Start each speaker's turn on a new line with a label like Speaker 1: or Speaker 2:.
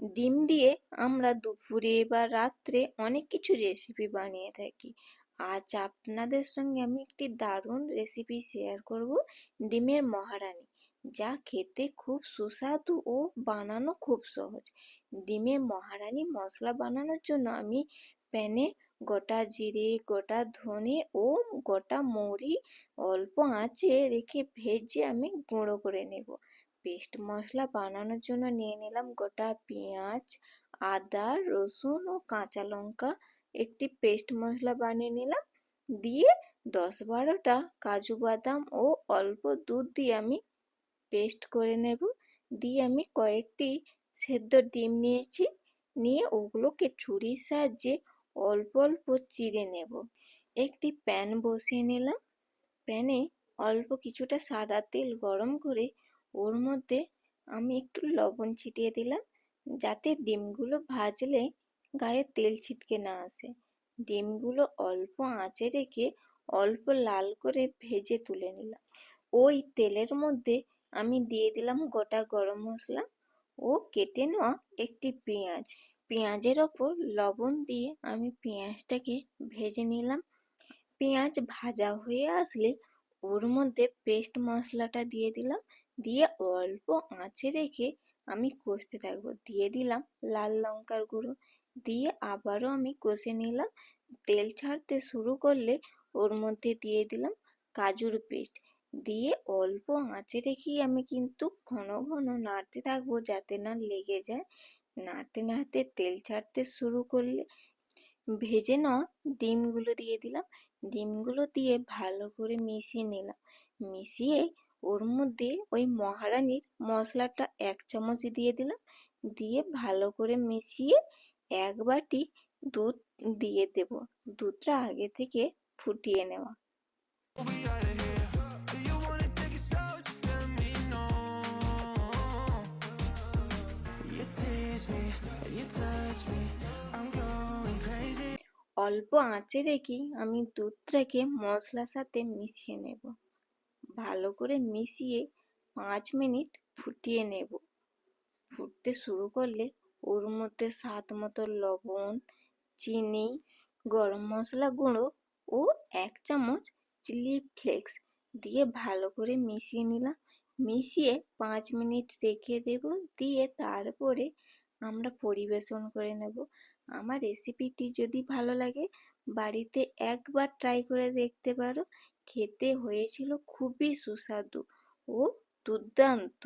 Speaker 1: ডিম দিয়ে আমরা দুপুরে বা রাত্রে অনেক কিছু রেসিপি বানিয়ে থাকি। আজ আপনাদের সঙ্গে আমি একটি দারুণ রেসিপি শেয়ার করব ডিমের মহারানি, যা খেতে খুব সুস্বাদু ও বানানো খুব সহজ। ডিমের মহারানি মশলা বানানোর জন্য আমি প্যানে গোটা জিরে, গোটা ধনে ও গোটা মৌরি অল্প আঁচে রেখে ভেজে আমি গুঁড়ো করে নেব। পেস্ট মশলা বানানোর জন্য নিয়ে নিলাম গোটা পেঁয়াজ, আদা, রসুন ও কাঁচা লঙ্কা। একটি পেস্ট মশলা বানিয়ে নিলাম। দিয়ে দশ বারোটা কাজু বাদাম ও অল্প দুধ দিয়ে আমি পেস্ট করে নেব। দিয়ে আমি কয়েকটি সেদ্ধ ডিম নিয়েছি। নিয়ে ওগুলোকে ছুরির সাহায্যে অল্প অল্প চিড়ে নেব। একটি প্যান বসিয়ে নিলাম। প্যানে অল্প কিছুটা সাদা তেল গরম করে ওর মধ্যে আমি একটু লবণ ছিটিয়ে দিলাম, যাতে ডিমগুলো ভাজলে গায়ে তেল ছিটকে না আসে। ডিমগুলো অল্প আঁচে রেখে অল্প লাল করে ভেজে তুলে নিলাম। ওই তেলের মধ্যে আমি দিয়ে দিলাম গোটা গরম মশলা ও কেটে নেওয়া একটি পেঁয়াজ। পেঁয়াজের ওপর লবণ দিয়ে আমি পেঁয়াজটাকে ভেজে নিলাম। পেঁয়াজ ভাজা হয়ে আসলে ওর মধ্যে পেস্ট মশলাটা দিয়ে দিলাম। দিয়ে অল্প আঁচে রেখে আমি কষতে থাকব। দিয়ে দিলাম লাল লঙ্কার গুঁড়ো। দিয়ে আবারও আমি কষে নিলাম। তেল ছাড়তে শুরু করলে ওর মধ্যে দিয়ে দিলাম কাজুর পেস্ট। দিয়ে অল্প আঁচে রেখেই আমি কিন্তু ঘন ঘন নাড়তে থাকব যাতে না লেগে যায়। নাড়তে নাড়তে তেল ছাড়তে শুরু করলে ভেজে নেওয়া ডিমগুলো দিয়ে দিলাম। ডিমগুলো দিয়ে ভালো করে মিশিয়ে নিলাম। মিশিয়ে ওর মধ্যে ওই মহারানির মশলাটা এক চামচ দিয়ে দিলাম। দিয়ে ভালো করে মিশিয়ে এক বাটি দুধ দিয়ে দেব। দুধটা আগে থেকে ফুটিয়ে নেওয়া। অল্প আঁচে রেখে আমি দুধটাকে মশলার সাথে মিশিয়ে নেব। ভালো করে মিশিয়ে পাঁচ মিনিট ফুটিয়ে নেব। ফুটতে শুরু করলে ওর মধ্যে স্বাদ মতো লবণ, চিনি, গরম মশলা গুঁড়ো ও এক চামচ চিলি ফ্লেক্স দিয়ে ভালো করে মিশিয়ে নিলাম। মিশিয়ে পাঁচ মিনিট রেখে দেব। দিয়ে তারপরে আমরা পরিবেশন করে নেব। আমার রেসিপিটি যদি ভালো লাগে, বাড়িতে একবার ট্রাই করে দেখতে পারো। খেতে হয়েছিল খুবই সুস্বাদু ও দুর্দান্ত।